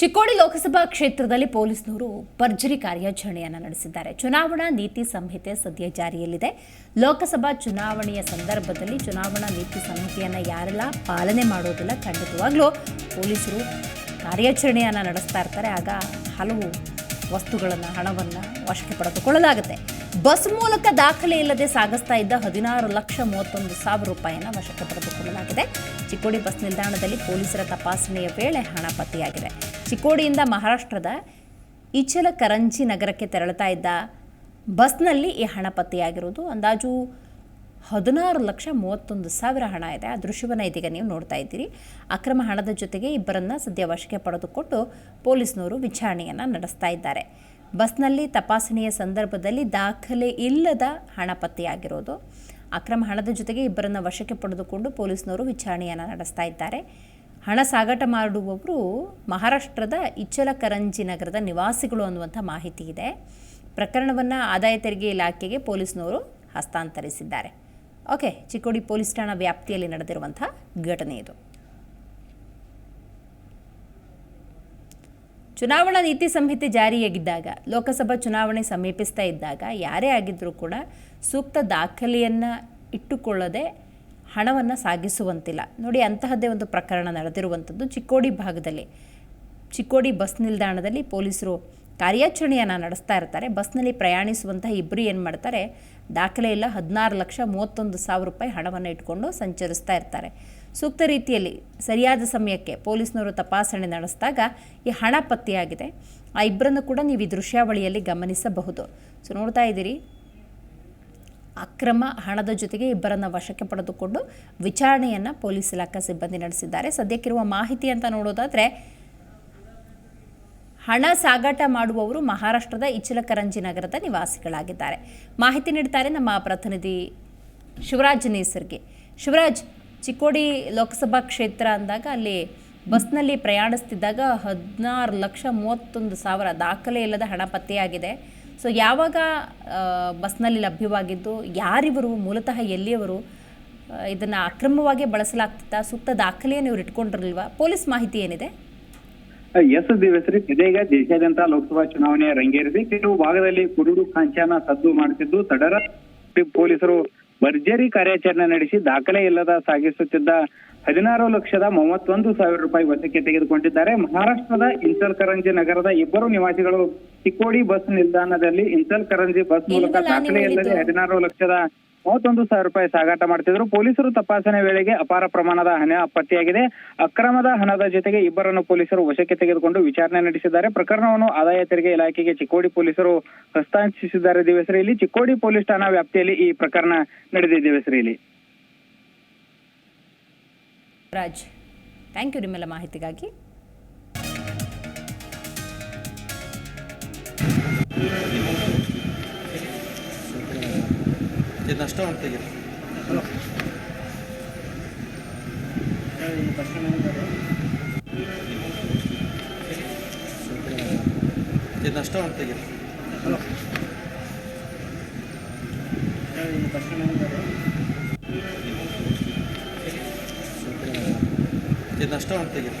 ಚಿಕ್ಕೋಡಿ ಲೋಕಸಭಾ ಕ್ಷೇತ್ರದಲ್ಲಿ ಪೊಲೀಸ್ನವರು ಭರ್ಜರಿ ಕಾರ್ಯಾಚರಣೆಯನ್ನು ನಡೆಸಿದ್ದಾರೆ. ಚುನಾವಣಾ ನೀತಿ ಸಂಹಿತೆ ಸದ್ಯ ಜಾರಿಯಲ್ಲಿದೆ. ಲೋಕಸಭಾ ಚುನಾವಣೆಯ ಸಂದರ್ಭದಲ್ಲಿ ಚುನಾವಣಾ ನೀತಿ ಸಂಹಿತೆಯನ್ನು ಯಾರೆಲ್ಲ ಪಾಲನೆ ಮಾಡೋದಿಲ್ಲ ಖಂಡಿತವಾಗ್ಲೂ ಪೊಲೀಸರು ಕಾರ್ಯಾಚರಣೆಯನ್ನು ನಡೆಸ್ತಾ ಇರ್ತಾರೆ. ಆಗ ಹಲವು ವಸ್ತುಗಳನ್ನು, ಹಣವನ್ನು ವಶಕ್ಕೆ ಪಡೆದುಕೊಳ್ಳಲಾಗುತ್ತೆ. ಬಸ್ ಮೂಲಕ ದಾಖಲೆ ಇಲ್ಲದೆ ಸಾಗಿಸ್ತಾ ಇದ್ದ ಹದಿನಾರು ಲಕ್ಷ ಮೂವತ್ತೊಂದು ಸಾವಿರ ರೂಪಾಯಿಯನ್ನು ವಶಕ್ಕೆ ಪಡೆದುಕೊಳ್ಳಲಾಗಿದೆ. ಚಿಕ್ಕೋಡಿ ಬಸ್ ನಿಲ್ದಾಣದಲ್ಲಿ ಪೊಲೀಸರ ತಪಾಸಣೆಯ ವೇಳೆ ಹಣ ಪತ್ತೆಯಾಗಿದೆ. ಚಿಕ್ಕೋಡಿಯಿಂದ ಮಹಾರಾಷ್ಟ್ರದ ಇಚಲಕರಂಜಿ ನಗರಕ್ಕೆ ತೆರಳುತ್ತಾ ಇದ್ದ ಬಸ್ನಲ್ಲಿ ಈ ಹಣ ಪತ್ತೆಯಾಗಿರುವುದು. ಅಂದಾಜು ಹದಿನಾರು ಲಕ್ಷ ಮೂವತ್ತೊಂದು ಸಾವಿರ ಹಣ ಇದೆ. ಆ ದೃಶ್ಯವನ್ನು ಇದೀಗ ನೀವು ನೋಡ್ತಾ ಇದ್ದೀರಿ. ಅಕ್ರಮ ಹಣದ ಜೊತೆಗೆ ಇಬ್ಬರನ್ನ ಸದ್ಯ ವಶಕ್ಕೆ ಪಡೆದುಕೊಂಡು ಪೊಲೀಸ್ನವರು ವಿಚಾರಣೆಯನ್ನು ನಡೆಸ್ತಾ ಇದ್ದಾರೆ. ಬಸ್ನಲ್ಲಿ ತಪಾಸಣೆಯ ಸಂದರ್ಭದಲ್ಲಿ ದಾಖಲೆ ಇಲ್ಲದ ಹಣ ಪತ್ತೆಯಾಗಿರೋದು. ಅಕ್ರಮ ಹಣದ ಜೊತೆಗೆ ಇಬ್ಬರನ್ನ ವಶಕ್ಕೆ ಪಡೆದುಕೊಂಡು ಪೊಲೀಸ್ನವರು ವಿಚಾರಣೆಯನ್ನು ನಡೆಸ್ತಾ ಇದ್ದಾರೆ. ಹಣ ಸಾಗಾಟ ಮಾಡುವವರು ಮಹಾರಾಷ್ಟ್ರದ ಇಚ್ಚಲಕರಂಜಿ ನಗರದ ನಿವಾಸಿಗಳು ಅನ್ನುವಂಥ ಮಾಹಿತಿ ಇದೆ. ಪ್ರಕರಣವನ್ನು ಆದಾಯ ತೆರಿಗೆ ಇಲಾಖೆಗೆ ಪೊಲೀಸ್ನವರು ಹಸ್ತಾಂತರಿಸಿದ್ದಾರೆ. ಓಕೆ, ಚಿಕ್ಕೋಡಿ ಪೊಲೀಸ್ ಠಾಣಾ ವ್ಯಾಪ್ತಿಯಲ್ಲಿ ನಡೆದಿರುವಂಥ ಘಟನೆ ಇದು. ಚುನಾವಣಾ ನೀತಿ ಸಂಹಿತೆ ಜಾರಿಯಾಗಿದ್ದಾಗ, ಲೋಕಸಭಾ ಚುನಾವಣೆ ಸಮೀಪಿಸ್ತಾ ಇದ್ದಾಗ ಯಾರೇ ಆಗಿದ್ದರೂ ಕೂಡ ಸೂಕ್ತ ದಾಖಲೆಯನ್ನು ಇಟ್ಟುಕೊಳ್ಳದೆ ಹಣವನ್ನು ಸಾಗಿಸುವಂತಿಲ್ಲ. ನೋಡಿ ಅಂತಹದ್ದೇ ಒಂದು ಪ್ರಕರಣ ನಡೆದಿರುವಂಥದ್ದು ಚಿಕ್ಕೋಡಿ ಭಾಗದಲ್ಲಿ. ಚಿಕ್ಕೋಡಿ ಬಸ್ ನಿಲ್ದಾಣದಲ್ಲಿ ಪೊಲೀಸರು ಕಾರ್ಯಾಚರಣೆಯನ್ನು ನಡೆಸ್ತಾ ಇರ್ತಾರೆ. ಬಸ್ನಲ್ಲಿ ಪ್ರಯಾಣಿಸುವಂತಹ ಇಬ್ಬರು ಏನು ಮಾಡ್ತಾರೆ, ದಾಖಲೆ ಇಲ್ಲ, ಹದಿನಾರು ಲಕ್ಷ ಮೂವತ್ತೊಂದು ಸಾವಿರ ರೂಪಾಯಿ ಹಣವನ್ನು ಇಟ್ಕೊಂಡು ಸಂಚರಿಸ್ತಾ ಇರ್ತಾರೆ. ಸೂಕ್ತ ರೀತಿಯಲ್ಲಿ ಸರಿಯಾದ ಸಮಯಕ್ಕೆ ಪೊಲೀಸ್ನವರು ತಪಾಸಣೆ ನಡೆಸಿದಾಗ ಈ ಹಣ ಪತ್ತೆಯಾಗಿದೆ. ಆ ಇಬ್ಬರನ್ನು ಕೂಡ ನೀವು ಈ ದೃಶ್ಯಾವಳಿಯಲ್ಲಿ ಗಮನಿಸಬಹುದು. ಸೊ, ನೋಡ್ತಾ ಇದ್ದೀರಿ ಅಕ್ರಮ ಹಣದ ಜೊತೆಗೆ ಇಬ್ಬರನ್ನ ವಶಕ್ಕೆ ಪಡೆದುಕೊಂಡು ವಿಚಾರಣೆಯನ್ನು ಪೊಲೀಸ್ ಇಲಾಖಾ ಸಿಬ್ಬಂದಿ ನಡೆಸಿದ್ದಾರೆ. ಸದ್ಯಕ್ಕಿರುವ ಮಾಹಿತಿ ಅಂತ ನೋಡೋದಾದರೆ, ಹಣ ಸಾಗಾಟ ಮಾಡುವವರು ಮಹಾರಾಷ್ಟ್ರದ ಇಚಲಕರಂಜಿ ನಗರದ ನಿವಾಸಿಗಳಾಗಿದ್ದಾರೆ. ಮಾಹಿತಿ ನೀಡ್ತಾರೆ ನಮ್ಮ ಪ್ರತಿನಿಧಿ ಶಿವರಾಜ್ ನೇಸರ್ಗೆ. ಶಿವರಾಜ್, ಚಿಕ್ಕೋಡಿ ಲೋಕಸಭಾ ಕ್ಷೇತ್ರ ಅಂದಾಗ ಅಲ್ಲಿ ಬಸ್ನಲ್ಲಿ ಪ್ರಯಾಣಿಸ್ತಿದ್ದಾಗ ಹದಿನಾರು ಲಕ್ಷ ಮೂವತ್ತೊಂದು ಸಾವಿರ ದಾಖಲೆ ಇಲ್ಲದ ಹಣ ಪತ್ತೆಯಾಗಿದೆ. ಸೊ ಯಾವಾಗ ಬಸ್ನಲ್ಲಿ ಲಭ್ಯವಾಗಿದ್ದು, ಯಾರಿವರು, ಮೂಲತಃ ಎಲ್ಲಿಯವರು ಇದನ್ನು ಅಕ್ರಮವಾಗಿ ಬಳಸಲಾಗ್ತಿತ್ತಾ ಸೂಕ್ತ ದಾಖಲೆಯನ್ನು ಇವರು ಇಟ್ಕೊಂಡಿರಲಿಲ್ವಾ? ಪೊಲೀಸ್ ಮಾಹಿತಿ ಏನಿದೆ? ಎಸ್ ದಿವಸರಿ ಇದೀಗ ದೇಶಾದ್ಯಂತ ಲೋಕಸಭಾ ಚುನಾವಣೆ ರಂಗೇರಿದೆ. ಕೆಲವು ಭಾಗದಲ್ಲಿ ಕುರುಡು ಕಾಂಚಾನ ಸದ್ದು ಮಾಡುತ್ತಿದ್ದು ತಡರ ಪೊಲೀಸರು ಭರ್ಜರಿ ಕಾರ್ಯಾಚರಣೆ ನಡೆಸಿ ದಾಖಲೆ ಇಲ್ಲದ ಸಾಗಿಸುತ್ತಿದ್ದ ಹದಿನಾರು ಲಕ್ಷದ ಮೂವತ್ತೊಂದು ಸಾವಿರ ರೂಪಾಯಿ ವಶಕ್ಕೆ ತೆಗೆದುಕೊಂಡಿದ್ದಾರೆ. ಮಹಾರಾಷ್ಟ್ರದ ಇನ್ಸಲ್ಕರಂಜಿ ನಗರದ ಇಬ್ಬರು ನಿವಾಸಿಗಳು ಚಿಕ್ಕೋಡಿ ಬಸ್ ನಿಲ್ದಾಣದಲ್ಲಿ ಇನ್ಸಲ್ಕರಂಜಿ ಬಸ್ ಮೂಲಕ ದಾಖಲೆ ಇಲ್ಲದೆ ಹದಿನಾರು ಲಕ್ಷದ ಮೂವತ್ತೊಂದು ಸಾವಿರ ರೂಪಾಯಿ ಸಾಗಾಟ ಮಾಡ್ತಿದ್ರು. ಪೊಲೀಸರು ತಪಾಸಣೆ ವೇಳೆಗೆ ಅಪಾರ ಪ್ರಮಾಣದ ಹಣ ಪತ್ತೆಯಾಗಿದೆ. ಅಕ್ರಮದ ಹಣದ ಜೊತೆಗೆ ಇಬ್ಬರನ್ನು ಪೊಲೀಸರು ವಶಕ್ಕೆ ತೆಗೆದುಕೊಂಡು ವಿಚಾರಣೆ ನಡೆಸಿದ್ದಾರೆ. ಪ್ರಕರಣವನ್ನು ಆದಾಯ ತೆರಿಗೆ ಇಲಾಖೆಗೆ ಚಿಕ್ಕೋಡಿ ಪೊಲೀಸರು ಹಸ್ತಾಂತರಿಸಿದ್ದಾರೆ ದಿವಸರಿಯಲ್ಲಿ ಚಿಕ್ಕೋಡಿ ಪೊಲೀಸ್ ಠಾಣಾ ವ್ಯಾಪ್ತಿಯಲ್ಲಿ ಈ ಪ್ರಕರಣ ನಡೆದಿದೆ ದಿವಸರಿಯಲ್ಲಿ ರಾಜ್ ಥ್ಯಾಂಕ್ ಯು ನಿಮ್ಮೆಲ್ಲ ಮಾಹಿತಿಗಾಗಿ. ಇದನ್ನಷ್ಟ ಒಂದು ತೆಗೀರಿ ಇದನ್ನಷ್ಟ ಒಂದು ತೆಗೀರಿ ಇದನ್ನಷ್ಟ ಕಷ್ಟ ತೆಗೀರಿ